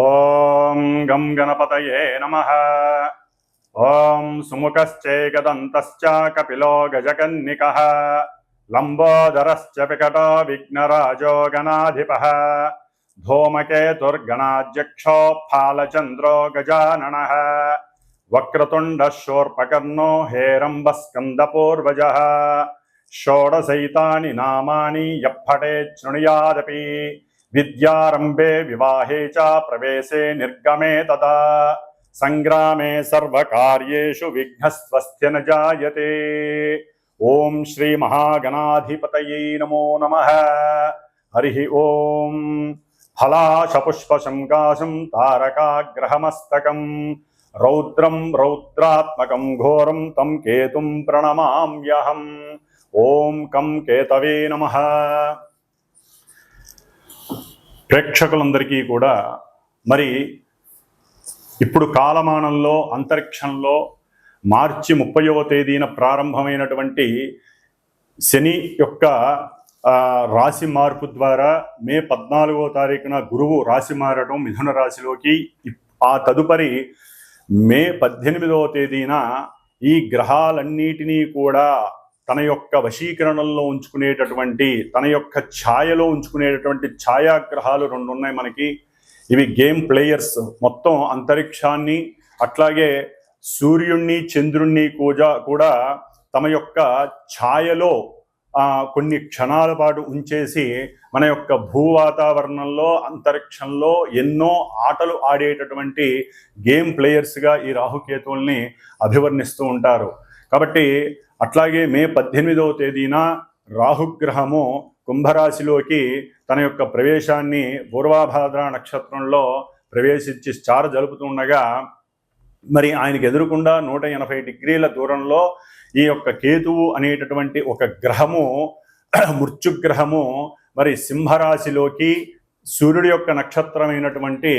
ॐ गं गणपतये नमः। ॐ सुमुखश्चैकदन्तश्च कपिलो गजकन्निकः लम्बोदरश्च विकटो विघ्नराजो गणाधिपः धूमकेतुर्गणाध्यक्षो फालचन्द्रो गजाननः वक्रतुण्डः शूर्पकर्णो हेरम्बस्कन्दपूर्वजः। षोडशैतानि नामानि यप्फटे शृणुयादपि। विद्यारंभे विवाहे च प्रवेशे निर्गमे तदा। सङ्ग्रामे सर्वकार्येषु विघ्नस्वस्थ्य न जायते। ओम श्री महागणाधिपतये नमो नमः। हरि ॐ। फलाशपुष्पशम् काशम् तारकाग्रहमस्तकम्। रौद्रम् रौद्रात्मकम् घोरम् तम् केतुम् प्रणमाम्यहम्। ॐ कम् केतवे नमः। ప్రేక్షకులందరికీ కూడా మరి ఇప్పుడు కాలమానంలో అంతరిక్షంలో మార్చి ముప్పైవ తేదీన ప్రారంభమైనటువంటి శని యొక్క రాశి మార్పు ద్వారా మే పద్నాలుగో తారీఖున గురువు రాశి మారడం మిథున రాశిలోకి ఆ తదుపరి మే పద్దెనిమిదవ తేదీన ఈ గ్రహాలన్నిటినీ కూడా తన యొక్క వశీకరణలో ఉంచుకునేటటువంటి తన యొక్క ఛాయలో ఉంచుకునేటటువంటి ఛాయాగ్రహాలు రెండు ఉన్నాయి మనకి. ఇవి గేమ్ ప్లేయర్స్. మొత్తం అంతరిక్షాన్ని అట్లాగే సూర్యుణ్ణి చంద్రుణ్ణి కూడా కూడా తమ యొక్క ఛాయలో కొన్ని క్షణాల పాటు ఉంచేసి మన యొక్క భూ వాతావరణంలో అంతరిక్షంలో ఎన్నో ఆటలు ఆడేటటువంటి గేమ్ ప్లేయర్స్గా ఈ రాహుకేతువుల్ని అభివర్ణిస్తూ ఉంటారు. కాబట్టి అట్లాగే మే పద్దెనిమిదవ తేదీన రాహుగ్రహము కుంభరాశిలోకి తన యొక్క ప్రవేశాన్ని పూర్వాభాద్ర నక్షత్రంలో ప్రవేశించి స్టార్ జరుపుతుండగా మరి ఆయనకి ఎదురుకుండా నూట ఎనభై డిగ్రీల దూరంలో ఈ యొక్క కేతువు అనేటటువంటి ఒక గ్రహము మృత్యుగ్రహము మరి సింహరాశిలోకి సూర్యుడి యొక్క నక్షత్రమైనటువంటి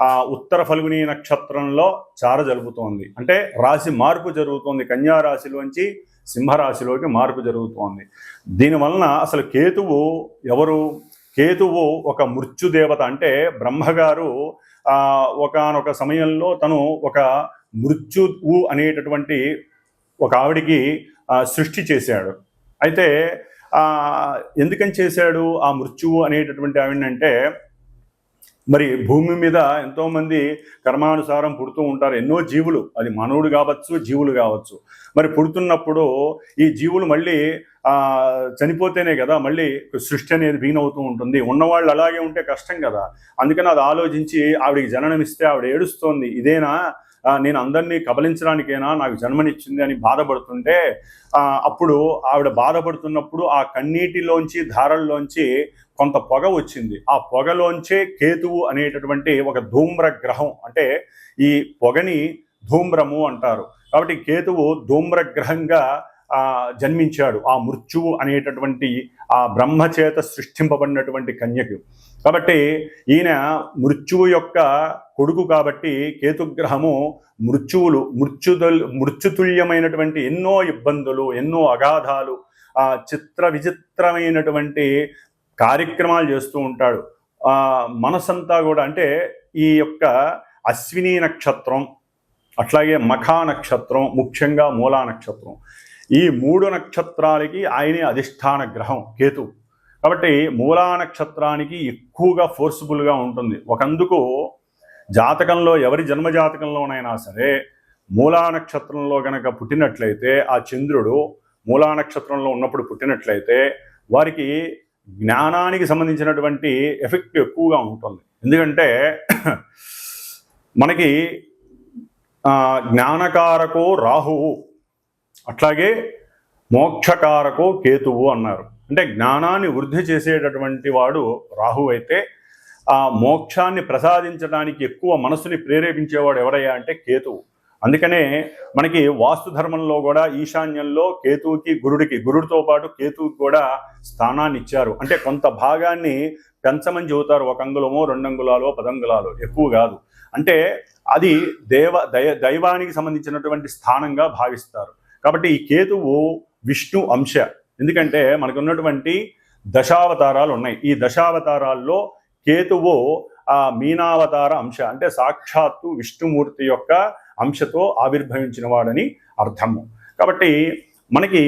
ఆ ఉత్తర ఫల్గుని నక్షత్రంలో చార జరుగుతోంది. అంటే రాశి మార్పు జరుగుతోంది. కన్యా రాశిలోంచి సింహరాశిలోకి మార్పు జరుగుతోంది. దీనివలన అసలు కేతువు ఎవరు? కేతువు ఒక మృత్యుదేవత. అంటే బ్రహ్మగారు ఒకనొక సమయంలో తను ఒక మృత్యువు అనేటటువంటి ఒక ఆవిడికి సృష్టి చేశాడు. అయితే ఎందుకని చేశాడు ఆ మృత్యువు అనేటటువంటి ఆవిడంటే మరి భూమి మీద ఎంతోమంది కర్మానుసారం పుడుతూ ఉంటారు. ఎన్నో జీవులు. అది మానవుడు కావచ్చు జీవులు కావచ్చు. మరి పుడుతున్నప్పుడు ఈ జీవులు మళ్ళీ చనిపోతేనే కదా మళ్ళీ సృష్టి అనేది బిగిన్ అవుతూ ఉంటుంది. ఉన్నవాళ్ళు అలాగే ఉంటే కష్టం కదా. అందుకని అది ఆలోచించి ఆవిడికి జననమిస్తే ఆవిడ ఏడుస్తోంది. ఇదేనా? నేను అందరినీ కబలించడానికైనా నాకు జన్మనిచ్చింది అని బాధపడుతుంటే అప్పుడు ఆవిడ బాధపడుతున్నప్పుడు ఆ కన్నీటిలోంచి ధారల్లోంచి కొంత పొగ వచ్చింది. ఆ పొగలోంచే కేతువు అనేటటువంటి ఒక ధూమ్ర గ్రహం అంటే ఈ పొగని ధూమ్రము అంటారు. కాబట్టి కేతువు ధూమ్ర గ్రహంగా జన్మించాడు. ఆ మృత్యువు అనేటటువంటి ఆ బ్రహ్మచేత సృష్టింపబడినటువంటి కన్యకు. కాబట్టి ఈయన మృత్యువు యొక్క కొడుకు కాబట్టి కేతుగ్రహము మృత్యువులు మృత్యుదల్ మృత్యుతుల్యమైనటువంటి ఎన్నో ఇబ్బందులు ఎన్నో అగాధాలు ఆ చిత్ర విచిత్రమైనటువంటి కార్యక్రమాలు చేస్తూ ఉంటాడు. ఆ మనసంతా కూడా అంటే ఈ యొక్క అశ్విని నక్షత్రం అట్లాగే మఖా నక్షత్రం ముఖ్యంగా మూలా నక్షత్రం. ఈ మూడు నక్షత్రాలకి ఆయనే అధిష్టాన గ్రహం కేతు. కాబట్టి మూలా నక్షత్రానికి ఎక్కువగా ఫోర్స్ఫుల్గా ఉంటుంది. ఒకందుకు జాతకంలో ఎవరి జన్మ జాతకంలోనైనా సరే మూలా నక్షత్రంలో గనక పుట్టినట్లయితే ఆ చంద్రుడు మూలా నక్షత్రంలో ఉన్నప్పుడు పుట్టినట్లయితే వారికి జ్ఞానానికి సంబంధించినటువంటి ఎఫెక్ట్ ఎక్కువగా ఉంటుంది. ఎందుకంటే మనకి జ్ఞానకారకు జ్ఞానకారకో రాహువు అట్లాగే మోక్షకారకో కేతువు అన్నారు. అంటే జ్ఞానాన్ని వృద్ధి చేసేటటువంటి వాడు రాహు అయితే ఆ మోక్షాన్ని ప్రసాదించడానికి ఎక్కువ మనసుని ప్రేరేపించేవాడు ఎవరయ్యా అంటే కేతువు. అందుకనే మనకి వాస్తు ధర్మంలో కూడా ఈశాన్యంలో కేతువుకి గురుడికి గురుడితో పాటు కేతువుకి కూడా స్థానాన్ని ఇచ్చారు. అంటే కొంత భాగాన్ని పెంచమని చెబుతారు. ఒక అంగుళమో రెండు అంగుళాలో పదంగుళాలు ఎక్కువ కాదు. అంటే అది దేవ దయ దైవానికి సంబంధించినటువంటి స్థానంగా భావిస్తారు. కాబట్టి ఈ కేతువు విష్ణు అంశ. ఎందుకంటే మనకు ఉన్నటువంటి దశావతారాలు ఉన్నాయి. ఈ దశావతారాల్లో కేతువు ఆ మీనావతార అంశ అంటే సాక్షాత్తు విష్ణుమూర్తి యొక్క అంశతో ఆవిర్భవించిన వాడని అర్థము. కాబట్టి మనకి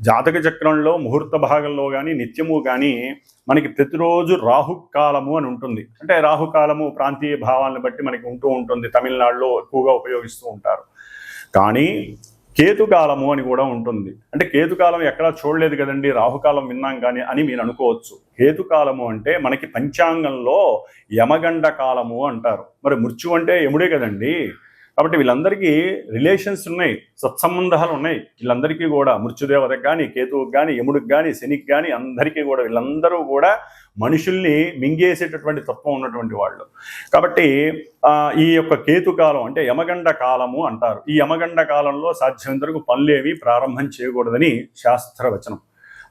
జాతక చక్రంలో ముహూర్త భాగంలో కానీ నిత్యము కానీ మనకి ప్రతిరోజు రాహుకాలము అని ఉంటుంది. అంటే రాహుకాలము ప్రాంతీయ భావాలను బట్టి మనకి ఉంటూ ఉంటుంది. తమిళనాడులో ఎక్కువగా ఉపయోగిస్తూ ఉంటారు. కానీ కేతుకాలము అని కూడా ఉంటుంది. అంటే కేతుకాలం ఎక్కడా చూడలేదు కదండి రాహుకాలం విన్నాం కానీ అని మీరు అనుకోవచ్చు. కేతుకాలము అంటే మనకి పంచాంగంలో యమగండ కాలము అంటారు. మరి మృత్యు అంటే యముడే కదండి. కాబట్టి వీళ్ళందరికీ రిలేషన్స్ ఉన్నాయి సత్సంబంధాలు ఉన్నాయి. వీళ్ళందరికీ కూడా మృత్యుదేవతకు కానీ కేతువుకి కానీ యముడికి కానీ శనికి కానీ అందరికీ కూడా వీళ్ళందరూ కూడా మనుషుల్ని మింగేసేటటువంటి తత్వం ఉన్నటువంటి వాళ్ళు. కాబట్టి ఈ యొక్క కేతుకాలం అంటే యమగండ కాలము అంటారు. ఈ యమగండ కాలంలో సాధ్యమైనంతవరకు పనులేవి ప్రారంభం చేయకూడదని శాస్త్రవచనం.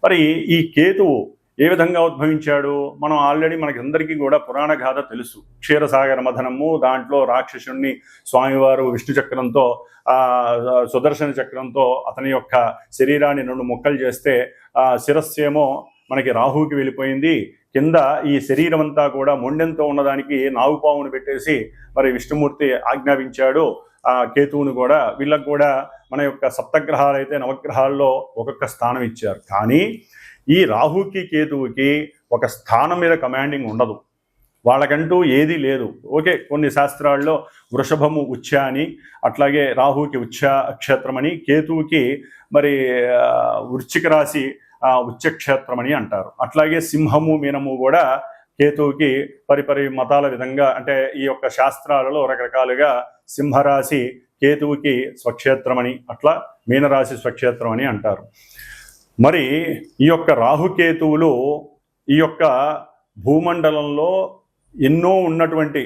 మరి ఈ కేతువు ఏ విధంగా ఉద్భవించాడు? మనం ఆల్రెడీ మనకి అందరికీ కూడా పురాణ గాథ తెలుసు. క్షీరసాగర మథనము దాంట్లో రాక్షసుణ్ణి స్వామివారు విష్ణు చక్రంతో సుదర్శన చక్రంతో అతని యొక్క శరీరాన్ని రెండు ముక్కలు చేస్తే ఆ శిరస్సేమో మనకి రాహుకి వెళ్ళిపోయింది. కింద ఈ శరీరం అంతా కూడా మొండెంతో ఉన్నదానికి నాగుపామును పెట్టేసి మరి విష్ణుమూర్తి ఆజ్ఞాపించాడు. ఆ కేతువును కూడా వీళ్ళకు కూడా మన యొక్క సప్తగ్రహాలు అయితే నవగ్రహాల్లో ఒక్కొక్క స్థానం ఇచ్చారు. కానీ ఈ రాహుకి కేతువుకి ఒక స్థానం మీద కమాండింగ్ ఉండదు. వాళ్ళకంటూ ఏదీ లేదు. ఓకే కొన్ని శాస్త్రాల్లో వృషభము ఉచ్చ అని అట్లాగే రాహుకి ఉచ్చ క్షేత్రం అని కేతువుకి మరి వృచ్చిక వృశ్చిక రాశి ఉచ్చక్షేత్రం అని అంటారు. అట్లాగే సింహము మీనము కూడా కేతువుకి పరిపరి మతాల విధంగా అంటే ఈ యొక్క శాస్త్రాలలో రకరకాలుగా సింహరాశి కేతువుకి స్వక్షేత్రమని అట్లా మీనరాశి స్వక్షేత్రం అని అంటారు. మరి ఈ యొక్క రాహుకేతువులు ఈ యొక్క భూమండలంలో ఎన్నో ఉన్నటువంటి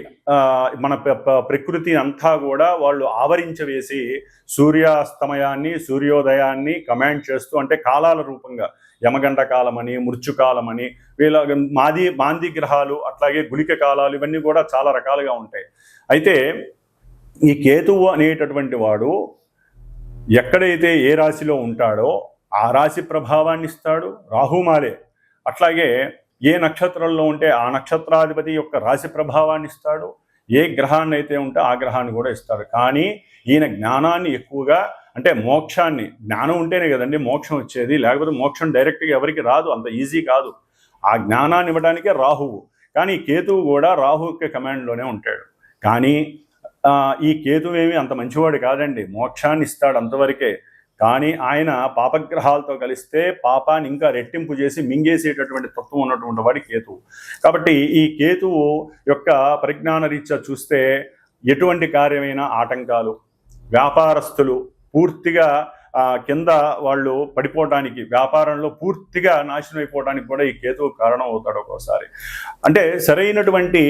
మన ప్ర- ప్రకృతి అంతా కూడా వాళ్ళు ఆవరించవేసి సూర్యాస్తమయాన్ని సూర్యోదయాన్ని కమాండ్ చేస్తూ అంటే కాలాల రూపంగా యమగండ కాలమని మృత్యుకాలమని వీళ్ళ మాది మాంది గ్రహాలు అట్లాగే గుళిక కాలాలు ఇవన్నీ కూడా చాలా రకాలుగా ఉంటాయి. అయితే ఈ కేతువు అనేటటువంటి వాడు ఎక్కడైతే ఏ రాశిలో ఉంటాడో ఆ రాశి ప్రభావాన్ని ఇస్తాడు రాహుమాలే అట్లాగే ఏ నక్షత్రంలో ఉంటే ఆ నక్షత్రాధిపతి యొక్క రాశి ప్రభావాన్ని ఇస్తాడు ఏ గ్రహాన్ని అయితే ఉంటే ఆ గ్రహాన్ని కూడా ఇస్తాడు. కానీ ఈయన జ్ఞానాన్ని ఎక్కువగా అంటే మోక్షాన్ని జ్ఞానం ఉంటేనే కదండి మోక్షం వచ్చేది. లేకపోతే మోక్షం డైరెక్ట్గా ఎవరికి రాదు. అంత ఈజీ కాదు. ఆ జ్ఞానాన్ని ఇవ్వడానికే రాహువు. కానీ ఈ కేతువు కూడా రాహు యొక్క కమాండ్లోనే ఉంటాడు. కానీ ఈ కేతువు ఏమి అంత మంచివాడు కాదండి. మోక్షాన్ని ఇస్తాడు అంతవరకే. కానీ ఆయన పాపగ్రహాలతో కలిస్తే పాపాన్ని ఇంకా రెట్టింపు చేసి మింగేసేటటువంటి తత్వం ఉన్నటువంటి వాడి కేతువు. కాబట్టి ఈ కేతువు యొక్క పరిజ్ఞాన రీత్యా చూస్తే ఎటువంటి కార్యమైన ఆటంకాలు వ్యాపారస్తులు పూర్తిగా కింద వాళ్ళు పడిపోవడానికి వ్యాపారంలో పూర్తిగా నాశనం అయిపోవడానికి కూడా ఈ కేతువు కారణం అవుతాడు ఒక్కోసారి. అంటే సరైనటువంటి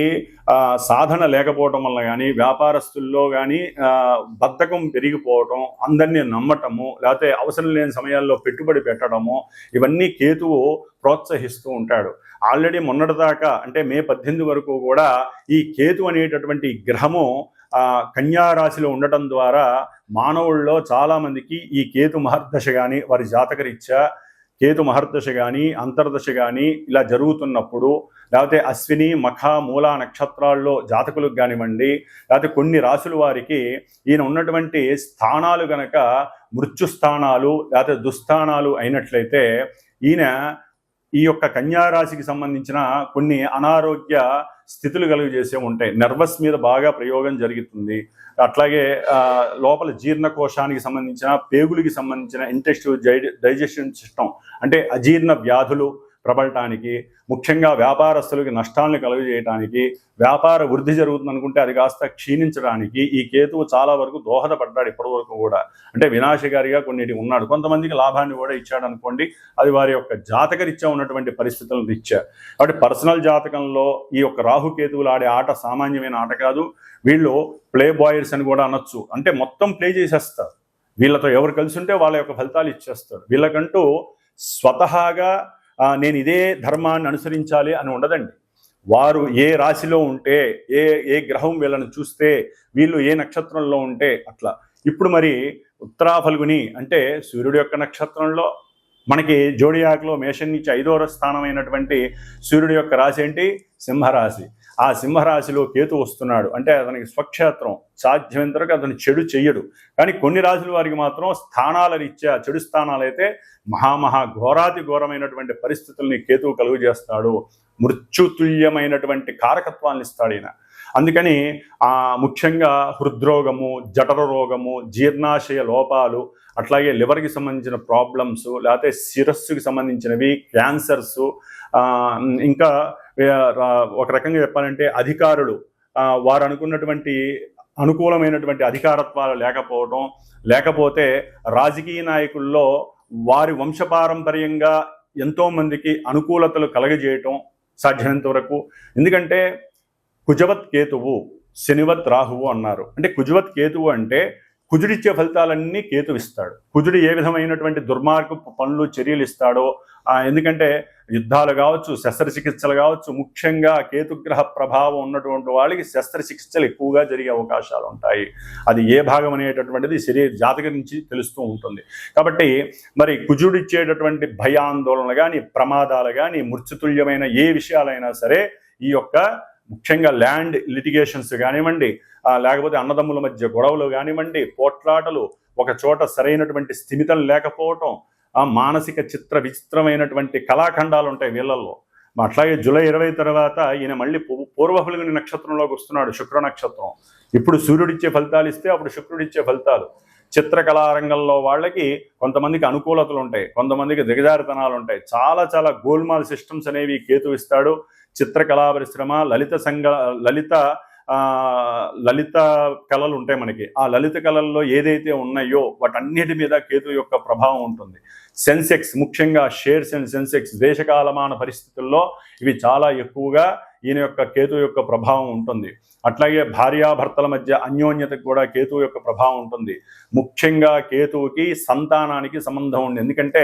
సాధన లేకపోవటం వల్ల కానీ వ్యాపారస్తుల్లో కానీ బద్ధకం పెరిగిపోవటం అందరినీ నమ్మటము లేకపోతే అవసరం లేని సమయాల్లో పెట్టుబడి పెట్టడము ఇవన్నీ కేతువు ప్రోత్సహిస్తూ ఉంటాడు. ఆల్రెడీ మొన్నటిదాకా అంటే మే పద్దెనిమిది వరకు కూడా ఈ కేతు అనేటటువంటి గ్రహము ఆ ఉండటం ద్వారా మానవుల్లో చాలామందికి ఈ కేతు మహర్దశ కానీ వారి జాతకరీత్యా కేతు మహర్దశ కానీ అంతర్దశ కానీ ఇలా జరుగుతున్నప్పుడు లేకపోతే అశ్విని మఖ మూల నక్షత్రాల్లో జాతకులకు కానివ్వండి లేకపోతే కొన్ని రాసుల వారికి ఈయన ఉన్నటువంటి స్థానాలు గనక మృత్యుస్థానాలు లేకపోతే దుస్థానాలు అయినట్లయితే ఈయన ఈ యొక్క కన్యారాశికి సంబంధించిన కొన్ని అనారోగ్య స్థితులు కలుగజేసే ఉంటాయి. నర్వస్ మీద బాగా ప్రయోగం జరుగుతుంది. అట్లాగే లోపల జీర్ణకోశానికి సంబంధించిన పేగులకి సంబంధించిన ఇంటెస్టివ్ డైజెషన్ సిస్టమ్ అంటే అజీర్ణ వ్యాధులు ప్రబలటానికి ముఖ్యంగా వ్యాపారస్తులకి నష్టాలను కలుగజేయటానికి వ్యాపార వృద్ధి జరుగుతుంది అనుకుంటే అది కాస్త క్షీణించడానికి ఈ కేతువు చాలా వరకు దోహదపడ్డాడు ఇప్పటి వరకు కూడా. అంటే వినాశకారిగా కొన్నిటి ఉన్నాడు. కొంతమందికి లాభాన్ని కూడా ఇచ్చాడు అనుకోండి అది వారి యొక్క జాతకరీత్యా ఉన్నటువంటి పరిస్థితులను ఇచ్చారు కాబట్టి పర్సనల్ జాతకంలో ఈ యొక్క రాహుకేతువులు ఆడే ఆట సామాన్యమైన ఆట కాదు. వీళ్ళు ప్లే బాయర్స్ అని కూడా అనొచ్చు. అంటే మొత్తం ప్లే చేసేస్తారు. వీళ్ళతో ఎవరు కలిసి ఉంటే వాళ్ళ యొక్క ఫలితాలు ఇచ్చేస్తారు. వీళ్ళకంటూ స్వతహాగా నేను ఇదే ధర్మాన్ని అనుసరించాలి అని ఉండదండి. వారు ఏ రాశిలో ఉంటే ఏ ఏ గ్రహం వీళ్ళని చూస్తే వీళ్ళు ఏ నక్షత్రంలో ఉంటే అట్లా. ఇప్పుడు మరి ఉత్తరా ఫల్గుని అంటే సూర్యుడు యొక్క నక్షత్రంలో మనకి జోడియాక్లో మేషన్ నుంచి ఐదో స్థానమైనటువంటి సూర్యుడు యొక్క రాశి ఏంటి? సింహరాశి. ఆ సింహరాశిలో కేతు వస్తున్నాడు. అంటే అతనికి స్వక్షేత్రం సాధ్యమైన వరకు అతను చెడు చెయ్యడు. కానీ కొన్ని రాశుల వారికి మాత్రం స్థానాల రీత్యా చెడు స్థానాలు అయితే మహామహా ఘోరాతి ఘోరమైనటువంటి పరిస్థితుల్ని కేతువు కలుగు చేస్తాడు మృత్యుతుల్యమైనటువంటి కారకత్వాన్ని ఇస్తాడు ఈయన. అందుకని ముఖ్యంగా హృద్రోగము జఠర రోగము జీర్ణాశయ లోపాలు అట్లాగే లివర్కి సంబంధించిన ప్రాబ్లమ్స్ లేకపోతే శిరస్సుకి సంబంధించినవి క్యాన్సర్స్ ఇంకా ఒక రకంగా చెప్పాలంటే అధికారులు వారు అనుకున్నటువంటి అనుకూలమైనటువంటి అధికారత్వాలు లేకపోవడం లేకపోతే రాజకీయ నాయకుల్లో వారి వంశపారంపర్యంగా ఎంతోమందికి అనుకూలతలు కలగజేయటం సాధ్యమైనంత వరకు. ఎందుకంటే కుజవత్ కేతువు శనివత్ రాహువు అన్నారు. అంటే కుజవత్ కేతువు అంటే కుజుడిచ్చే ఫలితాలన్నీ కేతు ఇస్తాడు. కుజుడు ఏ విధమైనటువంటి దుర్మార్గ పనులు చర్యలు ఇస్తాడో ఎందుకంటే యుద్ధాలు కావచ్చు శస్త్రచికిత్సలు కావచ్చు ముఖ్యంగా కేతుగ్రహ ప్రభావం ఉన్నటువంటి వాళ్ళకి శస్త్రచికిత్సలు ఎక్కువగా జరిగే అవకాశాలు ఉంటాయి. అది ఏ భాగం అనేటటువంటిది శరీర జాతక నుంచి తెలుస్తూ ఉంటుంది. కాబట్టి మరి కుజుడిచ్చేటటువంటి భయాందోళనలు కానీ ప్రమాదాలు కానీ మృత్యుతుల్యమైన ఏ విషయాలైనా సరే ఈ యొక్క ముఖ్యంగా ల్యాండ్ లిటిగేషన్స్ కానివ్వండి లేకపోతే అన్నదమ్ముల మధ్య గొడవలు కానివ్వండి పోట్లాటలు ఒక చోట సరైనటువంటి స్థిమితం లేకపోవటం ఆ మానసిక చిత్ర విచిత్రమైనటువంటి కళాఖండాలు ఉంటాయి వీళ్ళల్లో. అట్లాగే జూలై ఇరవై తర్వాత ఈయన మళ్ళీ పూర్వఫలుగుని నక్షత్రంలోకి వస్తున్నాడు శుక్ర నక్షత్రం. ఇప్పుడు సూర్యుడిచ్చే ఫలితాలు ఇస్తే అప్పుడు శుక్రుడిచ్చే ఫలితాలు. చిత్రకళారంగంలో వాళ్ళకి కొంతమందికి అనుకూలతలు ఉంటాయి కొంతమందికి దిగజారితనాలు ఉంటాయి. చాలా చాలా గోల్మాల్ సిస్టమ్స్ అనేవి కేతు ఇస్తాడు చిత్రకళా పరిశ్రమ లలిత సంఘ లలిత లలిత కళలు ఉంటాయి మనకి. ఆ లలిత కళల్లో ఏదైతే ఉన్నాయో వాటన్నిటి మీద కేతు యొక్క ప్రభావం ఉంటుంది. సెన్సెక్స్ ముఖ్యంగా షేర్స్ అండ్ సెన్సెక్స్ దేశకాలమాన పరిస్థితుల్లో ఇవి చాలా ఎక్కువగా ఈయన యొక్క కేతు యొక్క ప్రభావం ఉంటుంది. అట్లాగే భార్యాభర్తల మధ్య అన్యోన్యతకు కూడా కేతు యొక్క ప్రభావం ఉంటుంది. ముఖ్యంగా కేతువుకి సంతానానికి సంబంధం ఉంది. ఎందుకంటే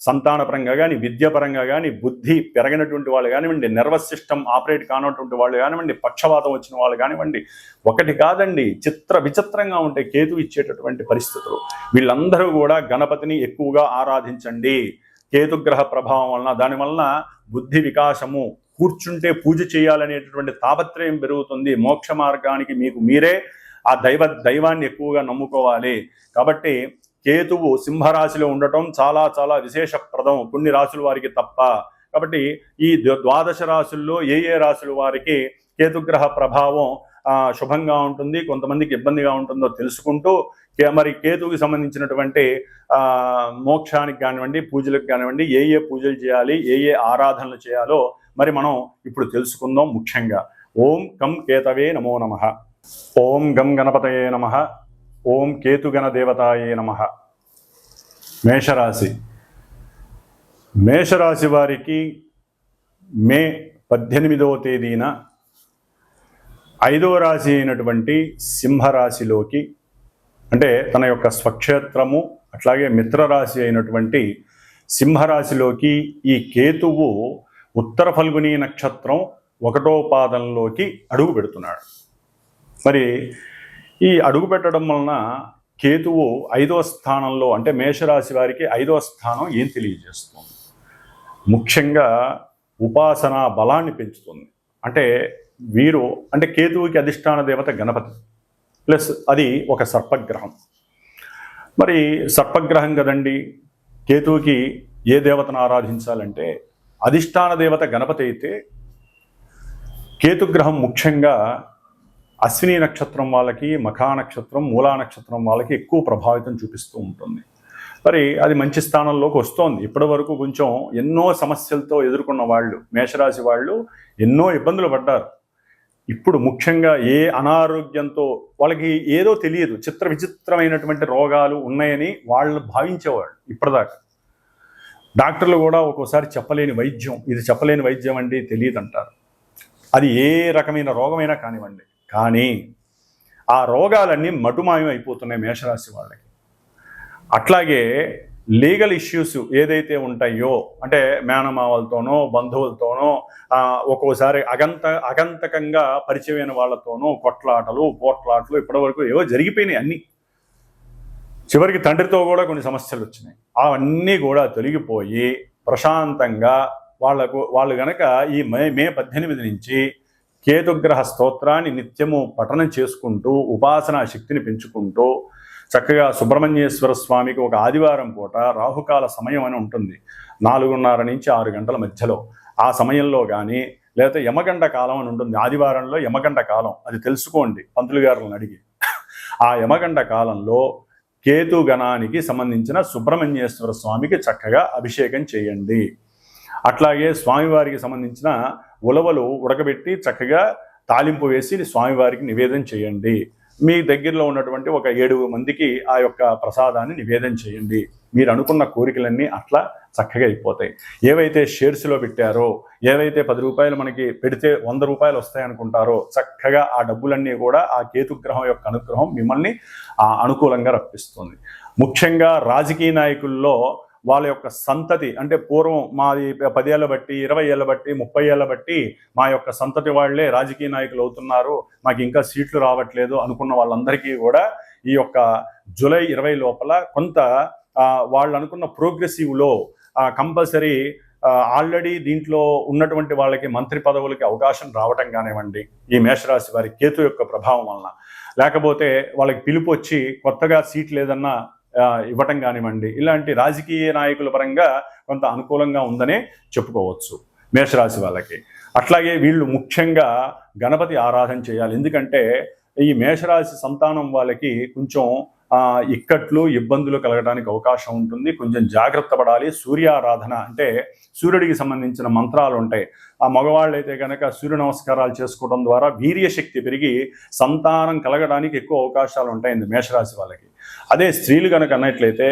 సంతానపరంగా కానీ విద్యాపరంగా కానీ బుద్ధి పెరగినటువంటి వాళ్ళు కానివ్వండి నర్వస్ సిస్టమ్ ఆపరేట్ కానటువంటి వాళ్ళు కానివ్వండి పక్షవాతం వచ్చిన వాళ్ళు కానివ్వండి ఒకటి కాదండి చిత్ర విచిత్రంగా ఉంటే కేతు ఇచ్చేటటువంటి పరిస్థితులు. వీళ్ళందరూ కూడా గణపతిని ఎక్కువగా ఆరాధించండి. కేతుగ్రహ ప్రభావం వలన దాని వలన బుద్ధి వికాసము కూర్చుంటే పూజ చేయాలనేటటువంటి తాపత్రయం పెరుగుతుంది. మోక్ష మార్గానికి మీకు మీరే ఆ దైవ దైవాన్ని ఎక్కువగా నమ్ముకోవాలి. కాబట్టి కేతువు సింహరాశిలో ఉండటం చాలా చాలా విశేషప్రదం కొన్ని రాశుల వారికి తప్ప. కాబట్టి ఈ ద్వాదశ రాశుల్లో ఏ ఏ రాశుల వారికి కేతుగ్రహ ప్రభావం శుభంగా ఉంటుంది కొంతమందికి ఇబ్బందిగా ఉంటుందో తెలుసుకుంటూ మరి కేతువుకి సంబంధించినటువంటి మోక్షానికి కానివ్వండి పూజలకు కానివ్వండి ఏ ఏ పూజలు చేయాలి ఏ ఏ ఆరాధనలు చేయాలో మరి మనం ఇప్పుడు తెలుసుకుందాం ముఖ్యంగా. ఓం కం కేతవే నమో నమ. ఓం గం గణపతయే నమ. ఓం కేతుగణ దేవతాయే నమ. మేషరాశి. మేషరాశి వారికి మే పద్దెనిమిదవ తేదీన ఐదవ రాశి అయినటువంటి సింహరాశిలోకి అంటే తన యొక్క స్వక్షేత్రము అట్లాగే మిత్రరాశి అయినటువంటి సింహరాశిలోకి ఈ కేతువు ఉత్తర ఫల్గుని నక్షత్రం ఒకటో పాదంలోకి అడుగు పెడుతున్నాడు. మరి ఈ అడుగు పెట్టడం వలన కేతువు ఐదవ స్థానంలో అంటే మేషరాశి వారికి ఐదవ స్థానం ఏం తెలియజేస్తుంది? ముఖ్యంగా ఉపాసన బలాన్ని పెంచుతుంది. అంటే వీరు అంటే కేతువుకి అధిష్టాన దేవత గణపతి ప్లస్ అది ఒక సర్పగ్రహం. మరి సర్పగ్రహం కదండి కేతువుకి ఏ దేవతను ఆరాధించాలంటే అధిష్టాన దేవత గణపతి అయితే కేతుగ్రహం ముఖ్యంగా అశ్విని నక్షత్రం వాళ్ళకి మఖా నక్షత్రం మూలా నక్షత్రం వాళ్ళకి ఎక్కువ ప్రభావితం చూపిస్తూ ఉంటుంది. మరి అది మంచి స్థానంలోకి వస్తోంది. ఇప్పటి వరకు కొంచెం ఎన్నో సమస్యలతో ఎదుర్కొన్న వాళ్ళు మేషరాశి వాళ్ళు ఎన్నో ఇబ్బందులు పడ్డారు. ఇప్పుడు ముఖ్యంగా ఏ అనారోగ్యంతో వాళ్ళకి ఏదో తెలియదు. చిత్ర విచిత్రమైనటువంటి రోగాలు ఉన్నాయని వాళ్ళు భావించేవాళ్ళు ఇప్పటిదాకా. డాక్టర్లు కూడా ఒక్కోసారి చెప్పలేని వైద్యం ఇది చెప్పలేని వైద్యం అండి తెలియదు అంటారు అది ఏ రకమైన రోగమైనా కానివ్వండి. కానీ ఆ రోగాలన్నీ మటుమాయం అయిపోతున్నాయి మేషరాశి వాళ్ళకి. అట్లాగే లీగల్ ఇష్యూస్ ఏదైతే ఉంటాయో అంటే మేనమావలతోనో బంధువులతోనో ఒక్కోసారి అగంత అగంతకంగా పరిచయమైన వాళ్ళతోనో కొట్లాటలు పోట్లాటలు ఇప్పటివరకు ఏవో జరిగిపోయినాయి అన్నీ. చివరికి తండ్రితో కూడా కొన్ని సమస్యలు వచ్చినాయి. అవన్నీ కూడా తొలగిపోయి ప్రశాంతంగా వాళ్ళకు వాళ్ళు గనక ఈ మే మే పద్దెనిమిది నుంచి కేతుగ్రహ స్తోత్రాన్ని నిత్యము పఠనం చేసుకుంటూ ఉపాసనా శక్తిని పెంచుకుంటూ చక్కగా సుబ్రహ్మణ్యేశ్వర స్వామికి ఒక ఆదివారం పూట రాహుకాల సమయం అని ఉంటుంది. నాలుగున్నర నుంచి ఆరు గంటల మధ్యలో. ఆ సమయంలో కానీ లేకపోతే యమగండ కాలం అని ఉంటుంది. ఆదివారంలో యమగండ కాలం. అది తెలుసుకోండి పంతులు గారులను అడిగి. ఆ యమగండ కాలంలో కేతు గణానికి సంబంధించిన సుబ్రహ్మణ్యేశ్వర స్వామికి చక్కగా అభిషేకం చేయండి. అట్లాగే స్వామివారికి సంబంధించిన ఉలవలు ఉడకబెట్టి చక్కగా తాలింపు వేసి స్వామివారికి నివేదన చేయండి. మీ దగ్గరలో ఉన్నటువంటి ఒక ఏడు మందికి ఆ యొక్క ప్రసాదాన్ని నివేదన చేయండి. మీరు అనుకున్న కోరికలన్నీ అట్లా చక్కగా అయిపోతాయి. ఏవైతే షేర్స్లో పెట్టారో ఏవైతే పది రూపాయలు మనకి పెడితే వంద రూపాయలు వస్తాయనుకుంటారో చక్కగా ఆ డబ్బులన్నీ కూడా ఆ కేతుగ్రహం యొక్క అనుగ్రహం మిమ్మల్ని అనుకూలంగా రప్పిస్తుంది. ముఖ్యంగా రాజకీయ నాయకుల్లో వాళ్ళ యొక్క సంతతి అంటే పూర్వం మాది పదేళ్ళ బట్టి ఇరవై ఏళ్ళ బట్టి ముప్పై ఏళ్ళ బట్టి మా యొక్క సంతతి వాళ్ళే రాజకీయ నాయకులు అవుతున్నారు. మాకు ఇంకా సీట్లు రావట్లేదు అనుకున్న వాళ్ళందరికీ కూడా ఈ యొక్క జూలై ఇరవై లోపల కొంత వాళ్ళు అనుకున్న ప్రోగ్రెసివ్లో కంపల్సరీ ఆల్రెడీ దీంట్లో ఉన్నటువంటి వాళ్ళకి మంత్రి పదవులకి అవకాశం రావటం కానివ్వండి ఈ మేషరాశి వారి కేతు యొక్క ప్రభావం వలన. లేకపోతే వాళ్ళకి పిలుపు వచ్చి కొత్తగా సీట్ లేదన్నా ఇవ్వటం కానివ్వండి. ఇలాంటి రాజకీయ నాయకుల పరంగా కొంత అనుకూలంగా ఉందనే చెప్పుకోవచ్చు మేషరాశి వాళ్ళకి. అట్లాగే వీళ్ళు ముఖ్యంగా గణపతి ఆరాధన చేయాలి. ఎందుకంటే ఈ మేషరాశి సంతానం వాళ్ళకి కొంచెం ఇక్కట్లు ఇబ్బందులు కలగడానికి అవకాశం ఉంటుంది. కొంచెం జాగ్రత్త పడాలి. సూర్యారాధన అంటే సూర్యుడికి సంబంధించిన మంత్రాలు ఉంటాయి. ఆ మగవాళ్ళు అయితే కనుక సూర్య నమస్కారాలు చేసుకోవడం ద్వారా వీర్యశక్తి పెరిగి సంతానం కలగడానికి ఎక్కువ అవకాశాలు ఉంటాయండి మేషరాశి వాళ్ళకి. అదే స్త్రీలు కనుక అన్నట్లయితే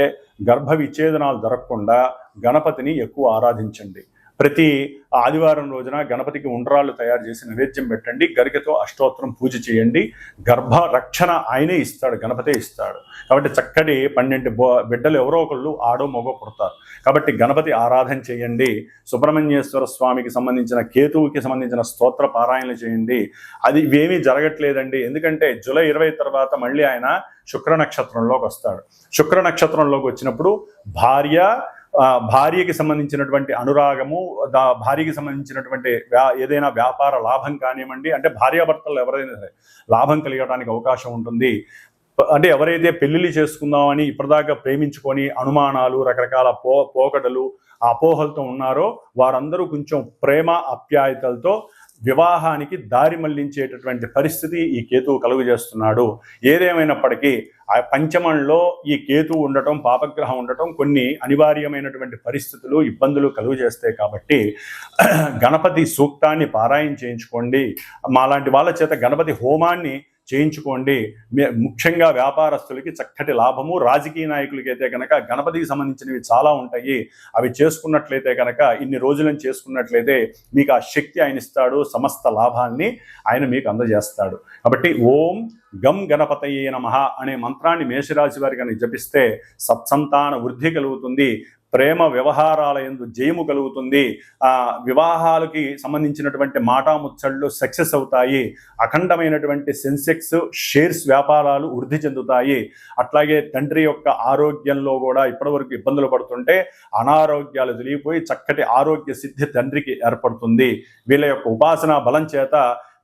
గర్భ విచ్ఛేదనాలు జరగకుండా గణపతిని ఎక్కువ ఆరాధించండి. ప్రతి ఆదివారం రోజున గణపతికి ఉండ్రాళ్ళు తయారు చేసి నైవేద్యం పెట్టండి గరికతో అష్టోత్తరం పూజ చేయండి గర్భ రక్షణ ఆయనే ఇస్తాడు గణపతే ఇస్తాడు. కాబట్టి చక్కటి పన్నెండు బో బిడ్డలు ఎవరో ఒకళ్ళు ఆడో మగో పుడతారు. కాబట్టి గణపతి ఆరాధన చేయండి సుబ్రహ్మణ్యేశ్వర స్వామికి సంబంధించిన కేతువుకి సంబంధించిన స్తోత్ర పారాయణలు చేయండి. అది ఇవేమీ జరగట్లేదండి. ఎందుకంటే జూలై ఇరవై తర్వాత మళ్ళీ ఆయన శుక్ర నక్షత్రంలోకి వస్తాడు. శుక్ర నక్షత్రంలోకి వచ్చినప్పుడు భార్య భార్యకి సంబంధించినటువంటి అనురాగము దా భార్యకి సంబంధించినటువంటి వ్యా- ఏదైనా వ్యాపార లాభం కానివ్వండి అంటే భార్యాభర్తలు ఎవరైనా సరే లాభం కలిగడానికి అవకాశం ఉంటుంది. అంటే ఎవరైతే పెళ్ళిళ్ళు చేసుకుందామని ఇప్పటిదాకా ప్రేమించుకొని అనుమానాలు రకరకాల పో పోకడలు అపోహలతో ఉన్నారో వారందరూ కొంచెం ప్రేమ అప్యాయతలతో వివాహానికి దారి మళ్ళించేటటువంటి పరిస్థితి ఈ కేతువు కలుగు చేస్తున్నాడు ఏదేమైనప్పటికీ ఆ పంచమంలో ఈ కేతువు ఉండటం పాపగ్రహం ఉండటం కొన్ని అనివార్యమైనటువంటి పరిస్థితులు ఇబ్బందులు కలుగు చేస్తాయి కాబట్టి గణపతి సూక్తాన్ని పారాయణ చేయించుకోండి. మాలాంటి వాళ్ళ చేత గణపతి హోమాన్ని చేయించుకోండి. మే- ముఖ్యంగా వ్యాపారస్తులకి చక్కటి లాభము రాజకీయ నాయకులకి అయితే కనుక గణపతికి సంబంధించినవి చాలా ఉంటాయి. అవి చేసుకున్నట్లయితే కనుక ఇన్ని రోజులను చేసుకున్నట్లయితే మీకు ఆ శక్తి ఆయన ఇస్తాడు సమస్త లాభాన్ని ఆయన మీకు అందజేస్తాడు. కాబట్టి ఓం గం గణపతయ్య నమః అనే మంత్రాన్ని మేషరాశి వారి కనుక జపిస్తే సత్సంతాన వృద్ధి కలుగుతుంది. ప్రేమ వ్యవహారాల ఎందు జయము కలుగుతుంది. ఆ వివాహాలకి సంబంధించినటువంటి మాటాముచ్చళ్ళు సక్సెస్ అవుతాయి. అఖండమైనటువంటి సెన్సెక్స్ షేర్స్ వ్యాపారాలు వృద్ధి చెందుతాయి. అట్లాగే తండ్రి యొక్క ఆరోగ్యంలో కూడా ఇప్పటివరకు ఇబ్బందులు పడుతుంటే అనారోగ్యాలు తెలియపోయి చక్కటి ఆరోగ్య సిద్ధి తండ్రికి ఏర్పడుతుంది. వీళ్ళ యొక్క ఉపాసన బలం చేత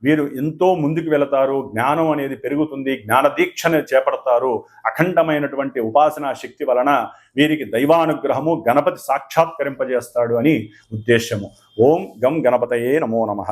వీరు ఎంతో ముందుకు వెళతారు జ్ఞానం అనేది పెరుగుతుంది జ్ఞాన దీక్షను చేపడతారు. అఖండమైనటువంటి ఉపాసనా శక్తి వలన వీరికి దైవానుగ్రహము గణపతి సాక్షాత్కరింపజేస్తాడు అని ఉద్దేశము ఓం గం గణపతయే నమో నమః.